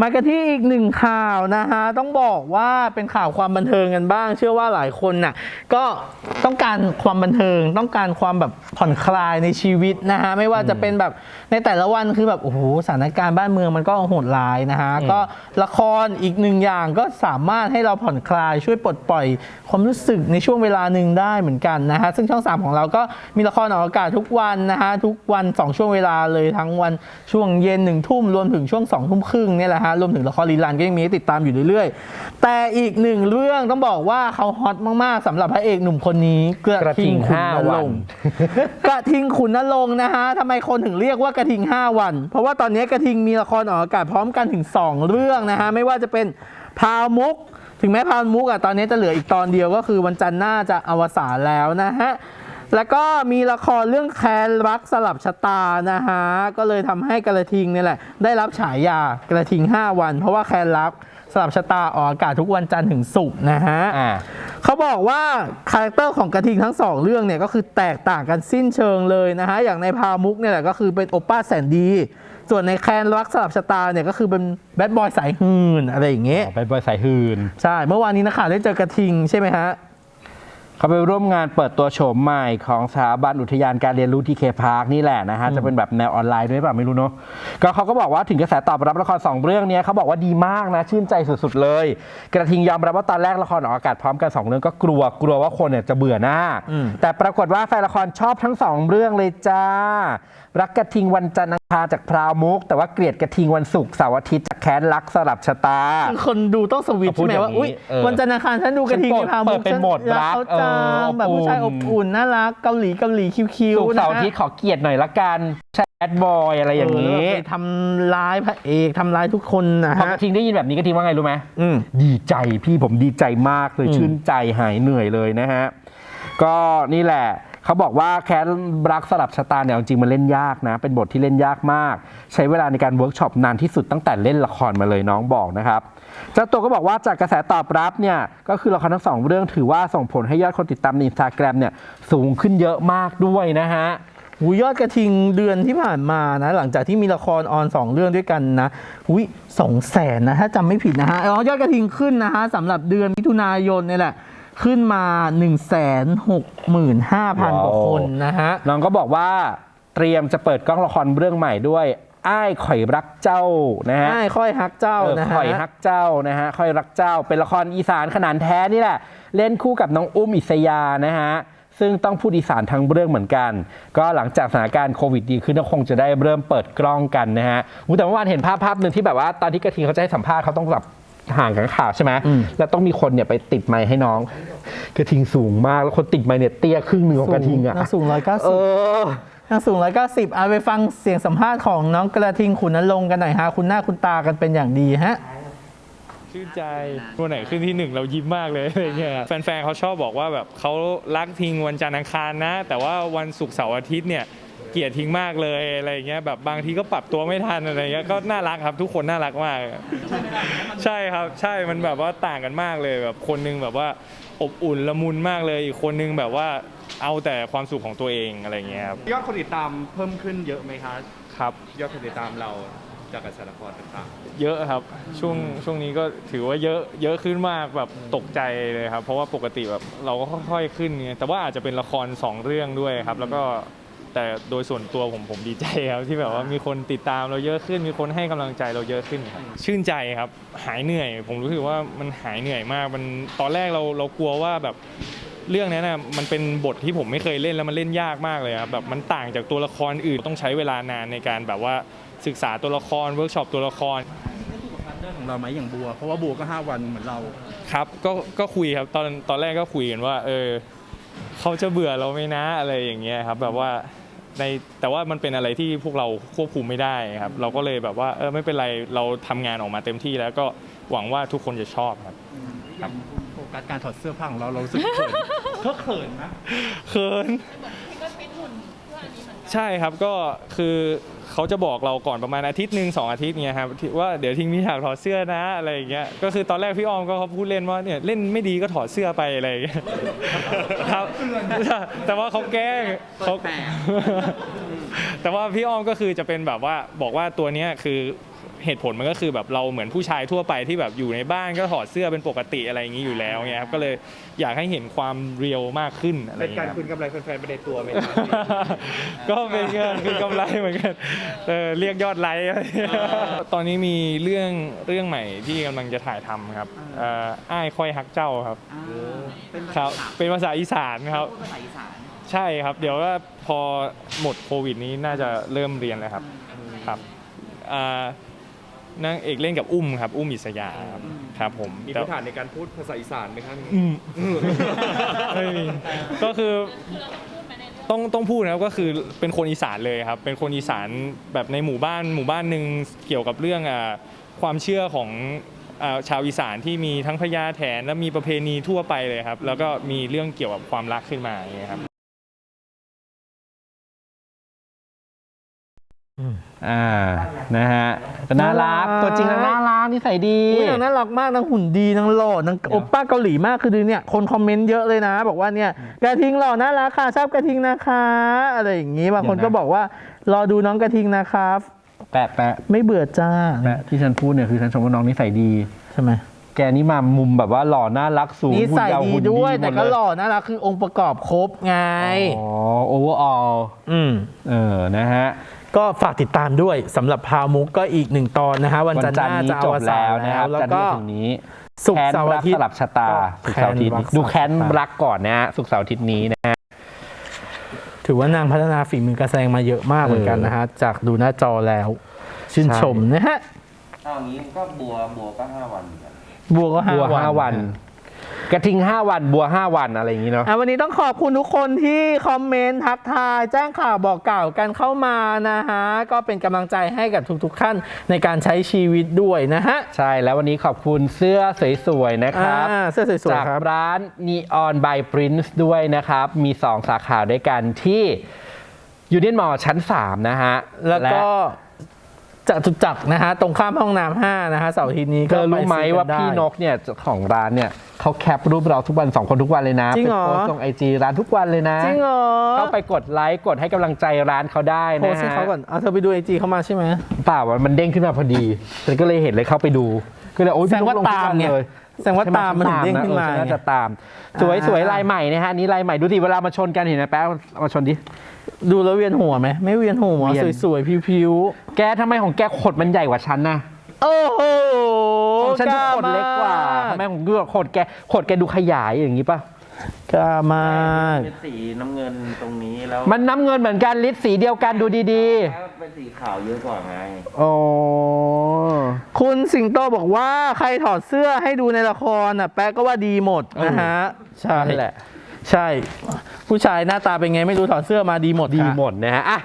มากันที่อีกหนึ่งข่าวนะฮะต้องบอกว่าเป็นข่าวความบันเทิงกันบ้าง เชื่อว่าหลายคนน่ะก็ต้องการความบันเทิงต้องการความแบบผ่อนคลายในชีวิตนะฮะไม่ว่าจะเป็นแบบในแต่ละวันคือแบบโอ้โหสถานการณ์บ้านเมืองมันก็โหดร้ายนะฮะก็ละครอีกหนึ่งอย่างก็สามารถให้เราผ่อนคลายช่วยปลดปล่อยความรู้สึกในช่วงเวลาหนึ่งได้เหมือนกันนะฮะซึ่งช่อง 3 ของเราก็มีละครออกอากาศทุกวันนะฮะทุกวัน 2 ช่วงเวลาเลยทั้งวันช่วงเย็นหนึ่งทุ่มรวมถึงช่วง2องทุ่มครึ่งเนี่ยแหละฮะรวมถึงละครรีลันก็ยังมีให้ติดตามอยู่เรื่อยๆ แต่อีกหนึ่งเรื่องต้องบอกว่าเขาฮอตมากๆสำหรับพระเอกหนุ่มคนนี้กกระระทิทิงงขุนห้านวัลนงค์ กระทิงขุนนรงค์นะฮะทำไมคนถึงเรียกว่ากระทิง 5 วัน เพราะว่าตอนนี้กระทิงมีละครออกอากาศพร้อมกันถึง 2 เรื่องนะฮะ ไม่ว่าจะเป็นพาวมุก ถึงแม้พาวมุกอะตอนนี้จะเหลืออีกตอนเดียวก็คือวันจันทร์หน้าจะอวสานแล้วนะฮะ แล้วก็มีละครเรื่องแคนรักสลับชะตานะฮะ ก็เลยทำให้กระทิงเนี่ยแหละ ได้รับฉายากระทิง 5 วัน เพราะว่าแคนรักสลับชะตาออกอากาศทุกวันจันทร์ถึงศุกร์นะฮะอ่าเขาบอกว่าคาแรคเตอร์ของกระทิงทั้งสองเรื่องเนี่ยก็คือแตกต่างกันสิ้นเชิงเลยนะฮะ อย่างในพามุกเนี่ยแหละก็คือเป็นโอป้าแสนดี ส่วนในแคนรักสลับชะตาเนี่ยก็คือเป็นแบดบอยสายหื่นอะไรอย่างเงี้ยไปบริษัทหืนใช่ เมื่อวานนี้นักข่าวได้เจอกระทิงใช่ไหมฮะ เขาไปร่วมงานเปิดตัวโฉมใหม่ของสถาบันอุทยานการเรียนรู้ทีเคพาร์คนี่แหละนะฮะ จะเป็นแบบแนวออนไลน์ด้วยเปล่าไม่รู้เนาะก็เขาก็บอกว่าถึงกระแสตอบรับละครสองเรื่องเนี้ยเขาบอกว่าดีมากนะ ชื่นใจสุดๆเลย กระทิงยอมรับว่าตอนแรกละครออกอากาศพร้อมกันสองเรื่องก็กลัวกลัวว่าคนเนี่ยจะเบื่อหน้าอืมแต่ปรากฏว่าแฟนละครชอบทั้งสองเรื่องเลยจ้ารักกระทิงวันจันทร์ อังคารจากพราวมุก แต่ว่าเกลียดกระทิงวันศุกร์เสาร์อาทิตย์จากแค้นรักสลับชะตา คือคนดูต้องสวิตช์เขาพูใช่ดไหมว่าอย่างนี้อุ้ยเออวันจันทร์อังคารฉันดูกระทิงฉันในพามุเปิกดเป็นโหมดรักเขาจังเออแบบผู้ชายอบอุ่นน่ารักเกาหลีเกาหลีคิ้วศุกร์ๆนะเสาร์อาฮะทิตย์ขอเกียรติหน่อยละกันแชทบอยอะไรอย่างนี้ นี้ไปทำร้ายพระเอกทำร้ายทุกคนนะพอฮะกระทิงได้ยินแบบนี้กระทิงว่าไงรู้ไหม อืม ดีใจพี่ผมดีใจมากเลย อืม ชื่นใจหายเหนื่อยเลยนะฮะ ก็นี่แหละ เขาบอกว่าแค้นรักสลับชะตาเนี่ยจริงมันเล่นยากนะ เป็นบทที่เล่นยากมาก ใช้เวลาในการเวิร์กช็อปนานที่สุดตั้งแต่เล่นละครมาเลยน้องบอกนะครับเจ้าตัวก็บอกว่าจากกระแสตอบรับเนี่ยก็คือละครทั้งสองเรื่องถือว่าส่งผลให้ยอดคนติดตามในอินสตาแกรมเนี่ยสูงขึ้นเยอะมากด้วยนะฮะหูยอดกระทิงเดือนที่ผ่านมานะ หลังจากที่มีละครออนสองเรื่องด้วยกันนะหุยสองแสนนะถ้าจำไม่ผิดนะฮะอ๋อยอดกระทิงขึ้นนะฮะสำหรับเดือนมิถุนายนนี่แหละ ขึ้นมา 1 6 5 0 0 0กว่าคนนะฮะ น้องก็บอกว่าเตรียมจะเปิดกล้องละครเรื่องใหม่ด้วย อ้ายข่อยรักเจ้านะฮะใช่ค่อยฮักเจ้าเออนะฮะ ข่อยฮักเจ้านะฮะข่อยรักเจ้า เป็นละครอีสานขนาดแท้นี่แหละ เล่นคู่กับน้องอุ้มอิสยานะฮะ ซึ่งต้องพูดอีสานทั้งเรื่องเหมือนกัน ก็หลังจากสถานการณ์โควิดดีขึ้นก็คงจะได้เริ่มเปิดกล้องกันนะฮะอุ๊ยแต่เมื่อวานเห็นภาพภาพหนึ่งที่แบบว่าตอนที่กระทิงเขาจะให้สัมภาษณ์เขาต้องแบบ ห่างกันข่าวใช่ไหมอืมแล้วต้องมีคนเนี่ยไปติดไมค์ให้น้อง กระทิงสูงมากแล้วคนติดไมค์เนี่ยเตี้ยครึ่งหนึ่งของกระทิงอะนางสูงร้อยเก้าเอสิบอนางสูงร้อยเก้าสิบเอาไปฟังเสียงสัมภาษณ์ของน้องกระทิงขุนนรงค์กันหน่อยฮะคุณหน้าคุณตากันเป็นอย่างดีฮะชื่นใจวันไหนขึ้นที่หนึ่งเรายิ้มมากเลยอะไรเงี้ยแฟนๆเขาชอบบอกว่าแบบเขารักทิงวันจันทร์อังคารนะ แต่ว่าวันศุกร์เสาร์อาทิตย์เนี่ย เกลียดทิ้งมากเลยอะไรเงี้ยแบบบางทีก็ปรับตัวไม่ทันอะไรเงี้ยก็น่ารักครับทุกคนน่ารักมาก ใช่ครับใช่มันแบบว่าต่างกันมากเลยแบบคนหนึงแบบว่าอบอุ่นละมุนมากเลยอีกคนนึงแบบว่าเอาแต่ความสุขของตัวเองอะไรเงี้ยครับยอดคนติดตามเพิ่มขึ้นเยอะไหมคะครับ ยอดคนติดตามเราจากกระแสละครต่างเยอะครับช่วงช่วงนี้ก็ถือว่าเยอะเยอะขึ้นมากแบบตกใจเลยครับ เพราะว่าปกติแบบเราก็ค่อยๆขึ้นไงแต่ว่าอาจจะเป็นละครสองเรื่องด้วยครับ แล้วก็ แต่โดยส่วนตัวผมผมดีใจครับที่แบบว่ามีคนติดตามเราเยอะขึ้น มีคนให้กำลังใจเราเยอะขึ้นครับชื่นใจครับหายเหนื่อย ผมรู้สึกว่ามันหายเหนื่อยมาก มันตอนแรกเราเรากลัวว่าแบบเรื่องนั้นนะมันเป็นบทที่ผมไม่เคยเล่นแล้วมันเล่นยากมากเลยครับแบบมันต่างจากตัวละครอื่นต้องใช้เวลานานในการแบบว่าศึกษาตัวละครเวิร์กช็อปตัวละครๆเรื่องของเราไหมอย่างบัว เพราะว่าบัวก็ 5 วันเหมือนเราครับก็ก็คุยครับตอนตอนแรกก็คุยกันว่า เออเขาจะเบื่อเราไหมนะอะไรอย่างเงี้ยครับ แบบว่า ในแต่ว่ามันเป็นอะไรที่พวกเราควบคุมไม่ได้ครับ เราก็เลยแบบว่าเออไม่เป็นไรเราทำงานออกมาเต็มที่แล้วก็หวังว่าทุกคนจะชอบครับ ครับ โฟกัสการถอดเสื้อผ้าของเราเรารู้สึกเขินก็เขินนะ เขินใช่ครับก็คือ เขาจะบอกเราก่อนประมาณอาทิตย์หนึ่งสองอาทิตย์เงี้ยครับที่ว่าเดี๋ยวทิ้งพี่ฉากถอดเสื้อนะอะไรอย่างเงี้ยก็คือตอนแรกพี่ออมก็เขาพูดเล่นว่าเนี่ยเล่นไม่ดีก็ถอดเสื้อไปอะไรอย่างเงี้ยครับแต่ว่าเขาแกล้งเขาแปลกแต่ว่าพี่ออมก็คือจะเป็นแบบว่าบอกว่าตัวเนี้ยคือ เหตุผลมันก็คือแบบเราเหมือนผู้ชายทั่วไปที่แบบอยู่ในบ้านก็ถอดเสื้อเป็นปกติอะไรอย่างนี้อยู่แล้วเงี้ยครับก็เลยอยากให้เห็นความเรียวมากขึ้นอะไรอเป็นย่างการเงี้ยครับ คืนกำไรแฟนๆไปในตัวไหมครับ ก็เป็นเงินคือกำไรเหมือนกันเออเรียกยอดไลค์อะไรตอนนี้มีเรื่องเรื่องใหม่ที่กำลังจะถ่ายทำครับเอ่ออ้ายค่อยฮักเจ้าครับเป็นครับเป็นภาษาอีสานครับภาษาอีสานใช่ครับ เดี๋ยวว่าพอหมดโควิดนี้น่าจะเริ่มเรียนแล้วครับ ครับอ่า นางเอกเล่นกับอุ้มครับอุ้มอิสยาครับครับผมมีแต่พื้นฐานในการพูดภาษาอีสานไหมครับอืมไม่มีก็คือต้องต้องพูดนะครับก็คือเป็นคนอีสานเลยครับ เป็นคนอีสานแบบในหมู่บ้านหมู่บ้านหนึ่งเกี่ยวกับเรื่องอ่าความเชื่อของอ่าชาวอีสานที่มีทั้งพญาแถนและมีประเพณีทั่วไปเลยครับ แล้วก็มีเรื่องเกี่ยวกับความรักขึ้นมาอย่างเงี้ยครับ อ่านะฮะก็น่ารักตัวจริงนางน่ารักนิสัยดีอุ้ยนางน่ารักมากนางหุ่นดีนางหล่อนางโอป้าเกาหลีมากคือดูเนี่ยคนคอมเมนต์เยอะเลยนะ บอกว่าเนี่ยกระทิงหล่อน่ารักค่ะชอบกระทิงนะคะอะไรอย่างงี้บางคนเดี๋ก็ยวนะบอกว่ารอดูน้องกระทิงนะครับ แปะแปะไม่เบื่อจ้าแปะที่ฉันพูดเนี่ยคือฉันชมว่าน้องนิสัยดีใช่ไหมแกนี่มามุมแบบว่าหล่อน่ารักสูงนิสัยหุ่นาวดีหุ่นด้วยหมแต่ก็เยหล่อน่ารักคือองค์ประกอบครบไงอ๋อ overall อืมเออนะฮะ ก็ฝากติดตามด้วยสำหรับพามุกก็อีกหนึ่งตอนนะฮะวันวันจันทร์หจันทน้าร์นี้จะจอบวสาแล้วนนะแล้ครับวแล้วจันทร์ก็นี้ถึงนี้ศุกแค้ร์นเสาร์รัอากทิตสย์ลับชะตาศุกร์เสาร์อาทิตย์นี้แค้นรักดูแค้นสลับชะตารักก่อนนะฮะศุกร์เสาร์อาทิตย์นี้นะฮะ ถือว่านางพัฒนาฝีมือการแสดงมาเยอะมากเหมือนกันนะฮะ จากดูหน้าจอแล้ว ชื่นใช่ชมนะฮะ เอาอย่างนี้ก็บัวบัวก็ห้าวันเหมือนกัน บัวก็ห้าบัววัน ห้าวัน กระทิงห้าวันบัวห้าวันอะไรอย่างนี้เนาะ อะวันนี้ต้องขอบคุณทุกคนที่คอมเมนต์ทักทาย แจ้งข่าวบอกกล่าวกันเข้ามานะฮะ ก็เป็นกำลังใจให้กับทุกๆขั้นในการใช้ชีวิตด้วยนะฮะใช่แล้ววันนี้ขอบคุณเสื้อสวยๆนะครับ อ่าเสื้อสวยจากๆครับ ร้าน Neon by Prince ด้วยนะครับ มี 2 สาขาด้วยกันที่ยูเนียนมอชั้น 3 นะฮะแล้วก็ จตุจักรนะฮะตรงข้ามห้องน้ำห้านะฮะเสาร์อาทิตย์นี้เธก็อรู้ไหมปซื้ว่าด้พี่นกเนี่ยเจ้าของร้านเนี่ยเขาแคปรูปเราทุกวัน2คนทุกวันเลยนะจริงเหรอ ไปโพสต์ลงไอจีร้านทุกวันเลยนะจริงเหรอเข้าไปกดไลค์กดให้กำลังใจร้านเขาได้โพนะสต์ให้ฮะเขาก่อนเอาเธอไปดูไอจีเขามาใช่ไหม เปล่าว่ามันเด้งขึ้นมาพอดีฉันก็เลยเห็นเลยเข้าไปดูก็เลยโอ๊ยแสดงว่าพี่นกลตามทุกวันไงเลยแสดงว่าตามมันถึงเด้งขึ้นมาเออฉัไง น่าจะตาม สวยอ่าสวยลายใหม่นะฮะอันนี้ลายใหม่ดูสิเวลามาชนกันเห็นไหมแป๊ะเอามาชนดิ ดูแล้วเวียนหัวไหมไม่เวียนหัวเวียน สวยๆผิวแกทำไมของแกขดมันใหญ่กว่าฉันนะๆโอ้โหของฉันทุกขดล้เล็กกว่าทำไมของกูขดแกขดแกดูขยายอย่างนี้ป่ะ กล้ามากเป็นสีน้ำเงินตรงนี้แล้วมันน้ำเงินเหมือนกันลิตรสีเดียวกันดูดีแล้วเป็นสีขาวเยอะกว่าไง ๆโอ้คุณสิงโตบอกว่าใครถอดเสื้อให้ดูในละครน่ะ แป๊ะก็ว่าดีหมดนะฮะ ใช่นั่นแหละ ใช่ ผู้ชายหน้าตาเป็นไงไม่รู้ถอดเสื้อมาดีหมดดีค่ะ หมดนะฮะอะ